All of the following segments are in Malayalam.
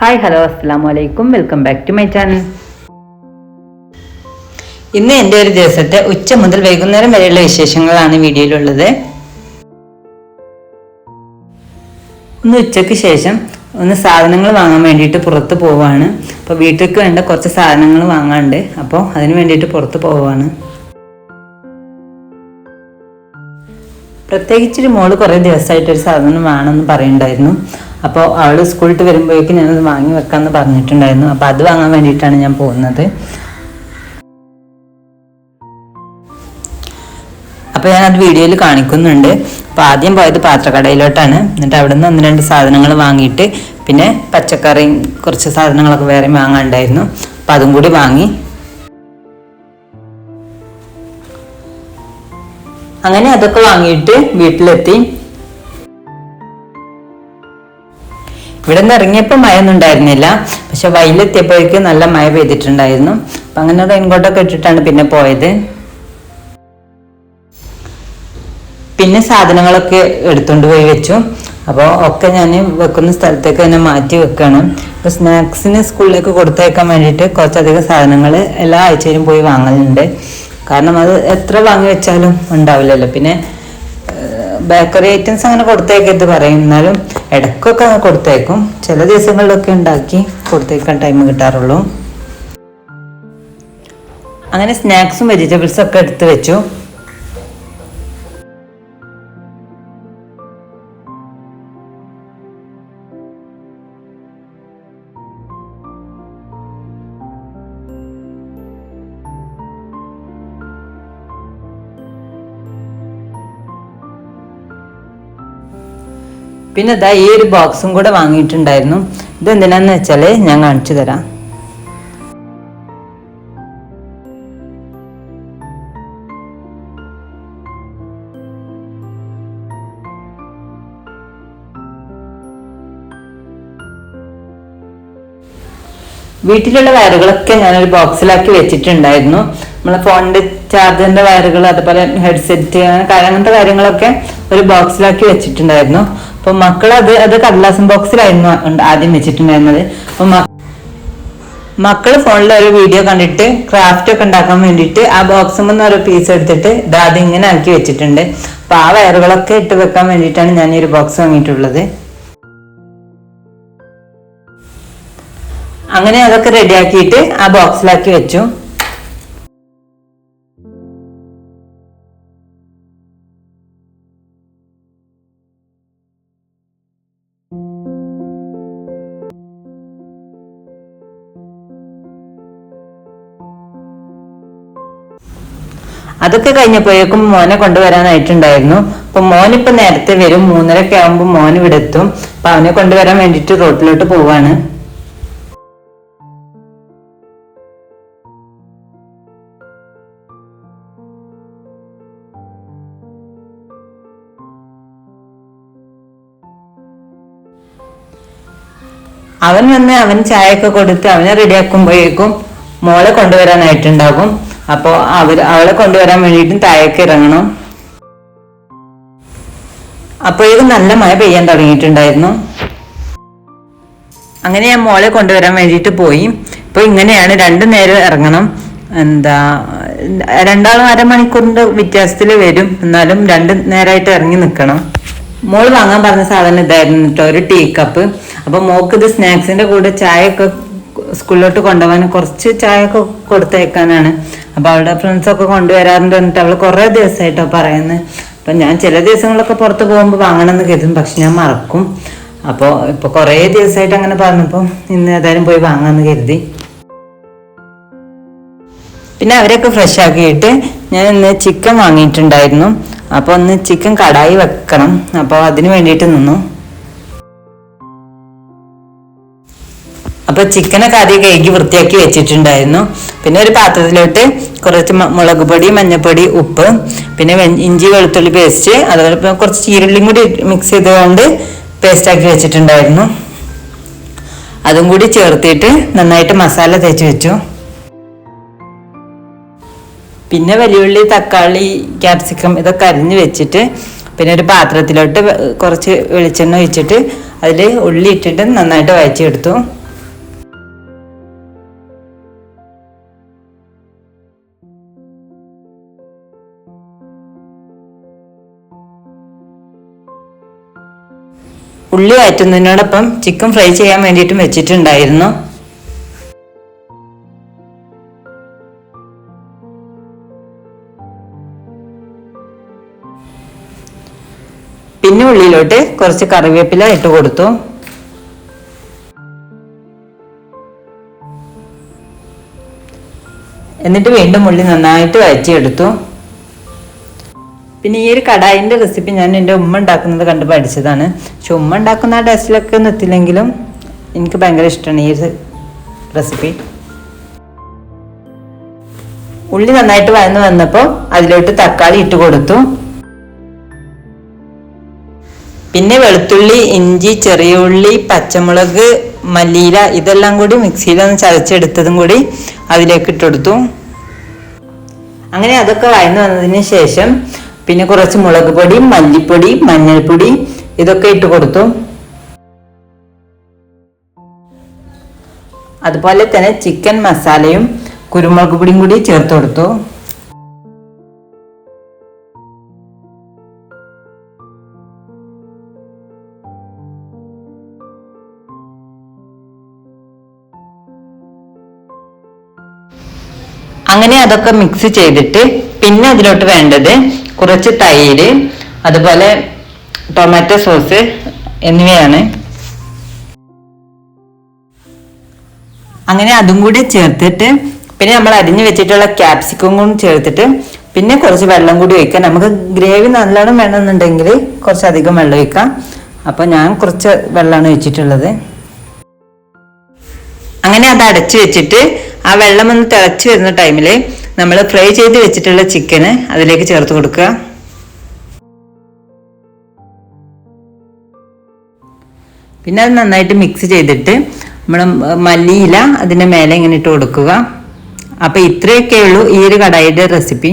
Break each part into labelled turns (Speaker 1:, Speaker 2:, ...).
Speaker 1: ഹായ് ഹലോ അസ്സാം വലൈക്കും welcome back to my channel. ഇന്ന് എന്റെ ഒരു ദിവസത്തെ ഉച്ച മുതൽ വൈകുന്നേരം വരെയുള്ള വിശേഷങ്ങളാണ് വീഡിയോയിലുള്ളത്. ഇന്ന് ഉച്ചയ്ക്ക് ശേഷം ഒന്ന് സാധനങ്ങൾ വാങ്ങാൻ വേണ്ടിയിട്ട് പുറത്ത് പോവാണ്. അപ്പോൾ വീട്ടിലേക്ക് വേണ്ട കുറച്ച് സാധനങ്ങൾ വാങ്ങാണ്ട് അപ്പോൾ അതിന് വേണ്ടിയിട്ട് പുറത്ത് പോവാണ്. പ്രത്യേകിച്ചൊരു മോൾ കുറേ ദിവസമായിട്ട് ഒരു സാധനം വേണമെന്ന് പറയുന്നുണ്ടായിരുന്നു. അപ്പോൾ അവൾ സ്കൂളിട്ട് വരുമ്പോഴേക്കും ഞാനത് വാങ്ങി വെക്കാമെന്ന് പറഞ്ഞിട്ടുണ്ടായിരുന്നു. അപ്പോൾ അത് വാങ്ങാൻ വേണ്ടിയിട്ടാണ് ഞാൻ പോകുന്നത്. അപ്പോൾ ഞാനത് വീഡിയോയിൽ കാണിക്കുന്നുണ്ട്. അപ്പോൾ ആദ്യം പോയത് പാത്രക്കടയിലോട്ടാണ്. എന്നിട്ട് അവിടെ നിന്ന് ഒന്ന് രണ്ട് സാധനങ്ങൾ വാങ്ങിയിട്ട് പിന്നെ പച്ചക്കറിയും കുറച്ച് സാധനങ്ങളൊക്കെ വേറെ വാങ്ങാനുണ്ടായിരുന്നു അപ്പോൾ അതും കൂടി വാങ്ങി. അങ്ങനെ അതൊക്കെ വാങ്ങിയിട്ട് വീട്ടിലെത്തി. ഇവിടെ നിന്ന് ഇറങ്ങിയപ്പോൾ മഴ ഒന്നും ഉണ്ടായിരുന്നില്ല പക്ഷെ വയലെത്തിയപ്പോഴേക്കും നല്ല മഴ പെയ്തിട്ടുണ്ടായിരുന്നു. അപ്പം അങ്ങനെ റെയിൻകോട്ടൊക്കെ ഇട്ടിട്ടാണ് പിന്നെ പോയത്. പിന്നെ സാധനങ്ങളൊക്കെ എടുത്തുകൊണ്ട് പോയി വെച്ചു. അപ്പോൾ ഒക്കെ ഞാൻ വെക്കുന്ന സ്ഥലത്തേക്ക് തന്നെ മാറ്റി വെക്കണം. ഇപ്പോൾ സ്നാക്സിന് സ്കൂളിലേക്ക് കൊടുത്തേക്കാൻ വേണ്ടിയിട്ട് കുറച്ചധികം സാധനങ്ങൾ എല്ലാ ആഴ്ചയിലും പോയി വാങ്ങലുണ്ട്. കാരണം അത് എത്ര വാങ്ങി വെച്ചാലും ഉണ്ടാവില്ലല്ലോ. പിന്നെ ബേക്കറി ഐറ്റംസ് അങ്ങനെ കൊടുത്തേക്കരുത് പറയും. എന്നാലും ഇടയ്ക്കൊക്കെ അങ്ങ് കൊടുത്തേക്കും. ചില ദിവസങ്ങളിലൊക്കെ ഉണ്ടാക്കി കൊടുത്തേക്കാൻ ടൈം കിട്ടാറുള്ളൂ. അങ്ങനെ സ്നാക്സും വെജിറ്റബിൾസും ഒക്കെ എടുത്ത് വെച്ചു. പിന്നെ ഇതാ ഈ ഒരു ബോക്സും കൂടെ വാങ്ങിയിട്ടുണ്ടായിരുന്നു. ഇത് എന്തിനാന്ന് വെച്ചാൽ ഞാൻ കാണിച്ചു തരാം. വീട്ടിലുള്ള വയറുകളൊക്കെ ഞാനൊരു ബോക്സിലാക്കി വെച്ചിട്ടുണ്ടായിരുന്നു. നമ്മളെ ഫോണിന്റെ ചാർജറിന്റെ വയറുകൾ അതുപോലെ ഹെഡ്സെറ്റ് അങ്ങനത്തെ കാര്യങ്ങളൊക്കെ ഒരു ബോക്സിലാക്കി വെച്ചിട്ടുണ്ടായിരുന്നു. അപ്പൊ മക്കൾ അത് കടലാസം ബോക്സിലായിരുന്നു ആദ്യം വെച്ചിട്ടുണ്ടായിരുന്നത്. അപ്പൊ മക്കൾ ഫോണിൽ ഒരു വീഡിയോ കണ്ടിട്ട് ക്രാഫ്റ്റ് ഒക്കെ ഉണ്ടാക്കാൻ വേണ്ടിയിട്ട് ആ ബോക്സിൽ നിന്ന് ഒരു പീസ് എടുത്തിട്ട് ഇതാദ്യം ഇങ്ങനെ ആക്കി വെച്ചിട്ടുണ്ട്. അപ്പൊ ആ വയറുകളൊക്കെ ഇട്ട് വെക്കാൻ വേണ്ടിയിട്ടാണ് ഞാൻ ഈ ഒരു ബോക്സ് വാങ്ങിയിട്ടുള്ളത്. അങ്ങനെ അതൊക്കെ റെഡിയാക്കിയിട്ട് ആ ബോക്സിലാക്കി വെച്ചു. അതൊക്കെ കഴിഞ്ഞപ്പോഴേക്കും മോനെ കൊണ്ടുവരാനായിട്ടുണ്ടായിരുന്നു. അപ്പൊ മോനിപ്പോ നേരത്തെ വരും. മൂന്നരക്കെ ആകുമ്പോൾ മോൻ ഇവിടെ എത്തും. അപ്പൊ അവനെ കൊണ്ടുവരാൻ വേണ്ടിട്ട് റോട്ടിലോട്ട് പോവാണ്. അവൻ വന്ന് അവൻ ചായയൊക്കെ കൊടുത്ത് അവനെ റെഡിയാക്കുമ്പോഴേക്കും മോളെ കൊണ്ടുവരാനായിട്ടുണ്ടാകും. അപ്പോൾ അവർ അവളെ കൊണ്ടുവരാൻ വേണ്ടിയിട്ടും താഴേക്ക് ഇറങ്ങണം. അപ്പോഴേക്കും നല്ല മഴ പെയ്യാൻ തുടങ്ങിയിട്ടുണ്ടായിരുന്നു. അങ്ങനെ ഞാൻ മോളെ കൊണ്ടുവരാൻ വേണ്ടിയിട്ട് പോയി. ഇപ്പോൾ ഇങ്ങനെയാണ് രണ്ടു നേരം ഇറങ്ങണം. എന്താ രണ്ടാളും അരമണിക്കൂറിന്റെ വ്യത്യാസത്തിൽ വരും. എന്നാലും രണ്ട് നേരമായിട്ട് ഇറങ്ങി നിൽക്കണം മോൾ വാങ്ങാൻ പറഞ്ഞ സാധനം ഇതായിരുന്നു കേട്ടോ ഒരു ടീ കപ്പ്. അപ്പോൾ മോക്ക് ഇത് സ്നാക്സിന്റെ കൂടെ ചായ ഒക്കെ സ്കൂളിലോട്ട് കൊണ്ടുപോകാൻ കുറച്ച് ചായ ഒക്കെ കൊടുത്തയക്കാനാണ് അപ്പൊ അവളുടെ ഫ്രണ്ട്സ് ഒക്കെ കൊണ്ടുവരാറുണ്ട് എന്നിട്ട് അവൾ കുറെ ദിവസമായിട്ടോ പറയുന്നത് അപ്പൊ ഞാൻ ചില ദിവസങ്ങളൊക്കെ പുറത്ത് പോകുമ്പോൾ വാങ്ങണമെന്ന് കരുതും പക്ഷെ ഞാൻ മറക്കും. അപ്പോൾ ഇപ്പൊ കുറേ ദിവസമായിട്ട് അങ്ങനെ പറഞ്ഞപ്പോൾ ഇന്ന് ഏതായാലും പോയി വാങ്ങാന്ന് കരുതി. പിന്നെ അവരൊക്കെ ഫ്രഷ് ആക്കിയിട്ട് ഞാൻ ഇന്ന് ചിക്കൻ വാങ്ങിയിട്ടുണ്ടായിരുന്നു. അപ്പോൾ ഒന്ന് ചിക്കൻ കടായി വെക്കണം. അപ്പോൾ അതിന് വേണ്ടിയിട്ട് നിന്നു. അപ്പോൾ ചിക്കനൊക്കെ ആദ്യം കഴുകി വൃത്തിയാക്കി വെച്ചിട്ടുണ്ടായിരുന്നു. പിന്നെ ഒരു പാത്രത്തിലോട്ട് കുറച്ച് മുളക് പൊടി മഞ്ഞൾപ്പൊടി ഉപ്പ് പിന്നെ ഇഞ്ചി വെളുത്തുള്ളി പേസ്റ്റ് അതുപോലെ കുറച്ച് ചീരുള്ളിയും കൂടി മിക്സ് ചെയ്തുകൊണ്ട് പേസ്റ്റാക്കി വെച്ചിട്ടുണ്ടായിരുന്നു. അതും കൂടി ചേർത്തിട്ട് നന്നായിട്ട് മസാല തേച്ച് വെച്ചു. പിന്നെ വലിയുള്ളി തക്കാളി ക്യാപ്സിക്കം ഇതൊക്കെ അരിഞ്ഞ് വെച്ചിട്ട് പിന്നെ ഒരു പാത്രത്തിലോട്ട് കുറച്ച് വെളിച്ചെണ്ണ ഒഴിച്ചിട്ട് അതിൽ ഉള്ളി ഇട്ടിട്ട് നന്നായിട്ട് വഴച്ചെടുത്തു ഉള്ളി വയറ്റുന്നതിനോടൊപ്പം ചിക്കൻ ഫ്രൈ ചെയ്യാൻ വേണ്ടിയിട്ടും വെച്ചിട്ടുണ്ടായിരുന്നു. പിന്നെ ഉള്ളിയിലോട്ട് കുറച്ച് കറിവേപ്പില ഇട്ട് കൊടുത്തു. എന്നിട്ട് വീണ്ടും ഉള്ളി നന്നായിട്ട് വഴറ്റിയെടുത്തു പിന്നെ ഈ ഒരു കടായിന്റെ റെസിപ്പി ഞാൻ എന്റെ ഉമ്മ ഉണ്ടാക്കുന്നത് കണ്ട് പഠിച്ചതാണ്. പക്ഷെ ഉമ്മ ഉണ്ടാക്കുന്ന ആ ടേസ്റ്റിലൊക്കെ ഒന്നും എത്തില്ലെങ്കിലും എനിക്ക് ഭയങ്കര ഇഷ്ടമാണ് ഈ ഒരു റെസിപ്പി ഉള്ളി നന്നായിട്ട് വഴന്ന് വന്നപ്പോൾ അതിലോട്ട് തക്കാളി ഇട്ട് കൊടുത്തു. പിന്നെ വെളുത്തുള്ളി ഇഞ്ചി ചെറിയ ഉള്ളി പച്ചമുളക് മല്ലിയില ഇതെല്ലാം കൂടി മിക്സിയിലൊന്ന് ചതച്ചെടുത്തതും കൂടി അതിലേക്ക് ഇട്ടെടുത്തു അങ്ങനെ അതൊക്കെ വഴന്ന് വന്നതിന് ശേഷം പിന്നെ കുറച്ച് മുളക് പൊടി മല്ലിപ്പൊടി മഞ്ഞൾപ്പൊടി ഇതൊക്കെ ഇട്ട് കൊടുത്തു. അതുപോലെ തന്നെ ചിക്കൻ മസാലയും കുരുമുളക് പൊടിയും കൂടി ചേർത്ത് കൊടുത്തു. അങ്ങനെ അതൊക്കെ മിക്സ് ചെയ്തിട്ട് പിന്നെ അതിലോട്ട് വേണ്ടത് കുറച്ച് തൈര് അതുപോലെ ടൊമാറ്റോ സോസ് എന്നിവയാണ്. അങ്ങനെ അതും കൂടി ചേർത്തിട്ട് പിന്നെ നമ്മൾ അരിഞ്ഞു വെച്ചിട്ടുള്ള ക്യാപ്സിക്കം കൂടി ചേർത്തിട്ട് പിന്നെ കുറച്ച് വെള്ളം കൂടി ഒഴിക്കാം. നമുക്ക് ഗ്രേവി നല്ലോണം വേണമെന്നുണ്ടെങ്കിൽ കുറച്ച് അധികം വെള്ളം ഒഴിക്കാം. അപ്പോൾ ഞാൻ കുറച്ച് വെള്ളമാണ് ഒഴിച്ചിട്ടുള്ളത്. അങ്ങനെ അത് അടച്ചു വെച്ചിട്ട് ആ വെള്ളം ഒന്ന് തിളച്ച് വരുന്ന ടൈമിൽ നമ്മൾ ഫ്രൈ ചെയ്ത് വെച്ചിട്ടുള്ള ചിക്കന് അതിലേക്ക് ചേർത്ത് കൊടുക്കുക. പിന്നെ അത് നന്നായിട്ട് മിക്സ് ചെയ്തിട്ട് നമ്മൾ മല്ലിയില അതിന്റെ മേലെ ഇങ്ങനെ ഇട്ട് കൊടുക്കുക. അപ്പോൾ ഇത്രയൊക്കെ ഉള്ളൂ ഈ ഒരു കടായിയുടെ റെസിപ്പി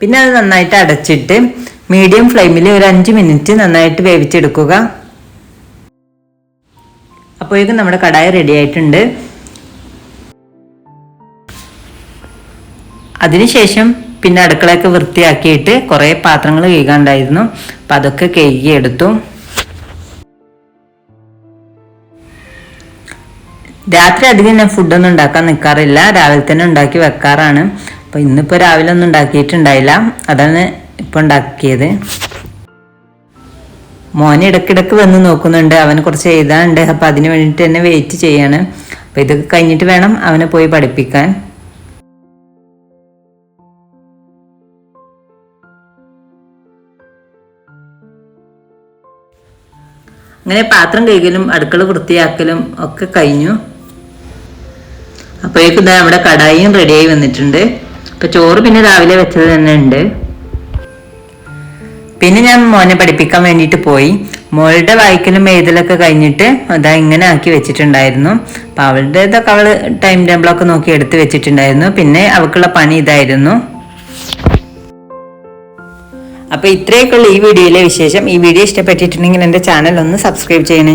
Speaker 1: പിന്നെ അത് നന്നായിട്ട് അടച്ചിട്ട് മീഡിയം ഫ്ലെയിമിൽ ഒരു അഞ്ച് മിനിറ്റ് നന്നായിട്ട് വേവിച്ചെടുക്കുക. അപ്പോഴേക്കും നമ്മുടെ കടായി റെഡി ആയിട്ടുണ്ട്. അതിനുശേഷം പിന്നെ അടുക്കളയൊക്കെ വൃത്തിയാക്കിയിട്ട് കുറേ പാത്രങ്ങൾ കഴുകാണ്ടായിരുന്നു. അപ്പം അതൊക്കെ കഴുകിയെടുത്തു. രാത്രി അധികം ഞാൻ ഫുഡൊന്നും ഉണ്ടാക്കാൻ നിൽക്കാറില്ല രാവിലെ തന്നെ ഉണ്ടാക്കി വെക്കാറാണ്. അപ്പോൾ ഇന്നിപ്പോ രാവിലെ ഒന്നും ഉണ്ടാക്കിയിട്ടുണ്ടായില്ല. അതാണ് ഇപ്പോൾ ഉണ്ടാക്കിയത്. മോനെ ഇടക്കിടക്ക് വന്ന് നോക്കുന്നുണ്ട്. അവന് കുറച്ച് എഴുതാനുണ്ട്. അപ്പോൾ അതിന് വേണ്ടിയിട്ട് തന്നെ വെയിറ്റ് ചെയ്യാണ്. അപ്പോൾ ഇതൊക്കെ കഴിഞ്ഞിട്ട് വേണം അവനെ പോയി പഠിപ്പിക്കാൻ. അങ്ങനെ പാത്രം കഴുകലും അടുക്കള വൃത്തിയാക്കലും ഒക്കെ കഴിഞ്ഞു. അപ്പോഴേക്കും ഇതാ നമ്മുടെ കടായിയും റെഡിയായി വന്നിട്ടുണ്ട്. അപ്പൊ ചോറ് പിന്നെ രാവിലെ വെച്ചത് തന്നെ ഉണ്ട്. പിന്നെ ഞാൻ മോനെ പഠിപ്പിക്കാൻ വേണ്ടിയിട്ട് പോയി. മോളുടെ വായിക്കലും എഴുതലൊക്കെ കഴിഞ്ഞിട്ട് അതാ ഇങ്ങനെ ആക്കി വെച്ചിട്ടുണ്ടായിരുന്നു. അപ്പൊ അവളുടേതൊക്കെ അവൾ ടൈം ടേബിളൊക്കെ നോക്കി എടുത്ത് വെച്ചിട്ടുണ്ടായിരുന്നു. പിന്നെ അവൾക്കുള്ള പണി ഇതായിരുന്നു. അപ്പൊ ഇത്രയൊക്കെയുള്ള ഈ വീഡിയോയിലെ വിശേഷം. ഈ വീഡിയോ ഇഷ്ടപ്പെട്ടിട്ടുണ്ടെങ്കിൽ എന്റെ ചാനൽ ഒന്ന് സബ്സ്ക്രൈബ് ചെയ്യണേ.